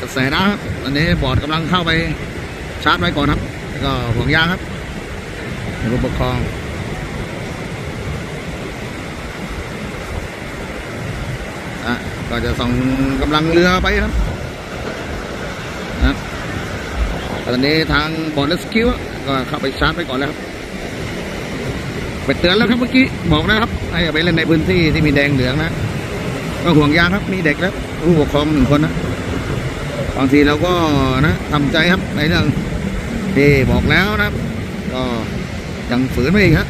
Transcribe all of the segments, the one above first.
กระแสน้ำครับตอนนี้บอร์ดกำลังเข้าไปชาร์จไว้ก่อนครับแล้วก็ห่วงยางครับผู้ปกครองอะก็จะส่งกำลังเรือไปครับนะครับตอนนี้ทางบอร์ดสคิวก็เข้าไปชาร์จไว้ก่อนแล้วครับไปเตือนแล้วครับเมื่อกี้บอกนะครับให้ไปเล่นในพื้นที่ที่มีแดงเหลืองนะ ก็ห่วงยางครับมีเด็กแล้วผู้ปกครองหนึ่งคนนะ บางทีเราก็นะทำใจครับในเรื่องที่บอกแล้วนะครับ ก็ยังฝืนไม่อีกครับ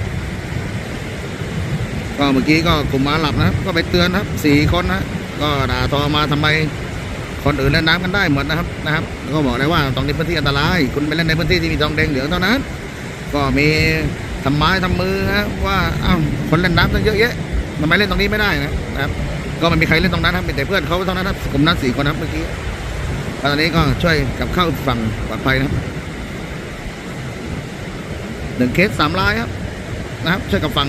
ก็เมื่อกี้ก็กลุ่มมาหลับนะครับ ก็ไปเตือนนะครับสี่คนนะก็ด่าทอมาทำไมคนอื่นเล่นน้ำกันได้หมดนะครับนะครับก็บอกเลยว่าตรงนี้พื้นที่อันตราย คุณไปเล่นในพื้นที่ที่มีทองแดงเหลืองเท่านั้น ก็มีทำไม้ทำมือนะว่าอ้าวคนเล่นน้ำตั้งเยอะแยะทำไมเล่นตรงนี้ไม่ได้นะครับ ก็ไม่มีใครเล่นตรงนั้นครับมีแต่เพื่อนเขาเท่านั้นครับกลุ่มนั้นสี่คนนะครับเมื่อกี้ ตอนนี้ก็ช่วยกับเข้าฝั่งปลอดภัยนะครับหนึ่งเคสสามลายครับนะครับช่วยกับฝั่ง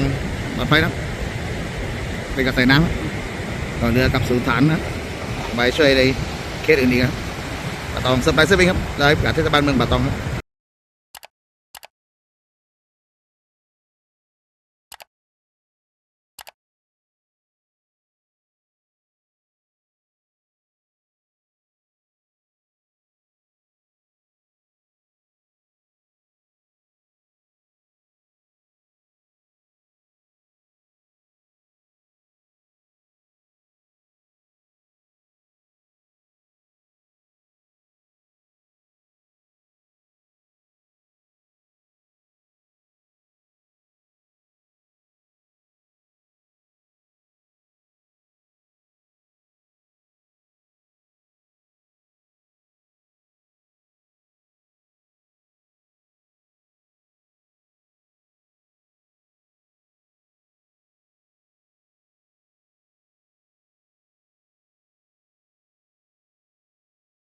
ปลอดภัยนะครับเป็นกระแสน้ำกับเรือกับสู่ฐานนะไปช่วยในเคสอื่นอีกครับปะตองสบายสบายครับได้ประกาศเทศบาลเมืองปะตองครับ